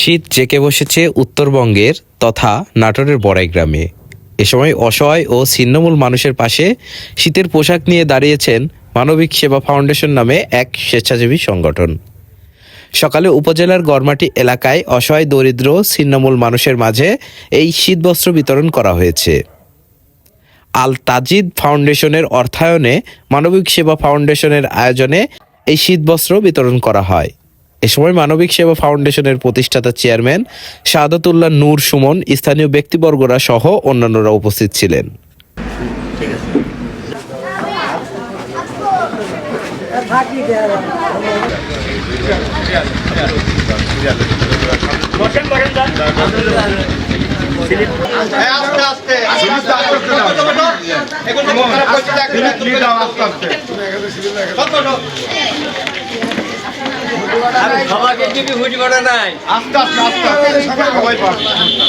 শীত জেকে বসেছে উত্তরবঙ্গের তথা নাটোরের বড়াই গ্রামে। এ সময় অসহায় ও ছিন্নমূল মানুষের পাশে শীতের পোশাক নিয়ে দাঁড়িয়েছেন মানবিক সেবা ফাউন্ডেশন নামে এক স্বেচ্ছাসেবী সংগঠন। সকালে উপজেলার গড়মাটি এলাকায় অসহায়, দরিদ্র, ছিন্নমূল মানুষের মাঝে এই শীতবস্ত্র বিতরণ করা হয়েছে। আল তাজিদ ফাউন্ডেশনের অর্থায়নে মানবিক সেবা ফাউন্ডেশনের আয়োজনে এই শীতবস্ত্র বিতরণ করা হয়। এ সময় মানবিক সেবা ফাউন্ডেশনের প্রতিষ্ঠাতা চেয়ারম্যান শাহাদাতুল্লাহ নূর সুমন, স্থানীয় ব্যক্তিবর্গরা সহ অন্যান্যরা উপস্থিত ছিলেন। সবাইকে কিছু করে নাই আস্তে আস্তে আস্তে আস্তে সবাই পাবে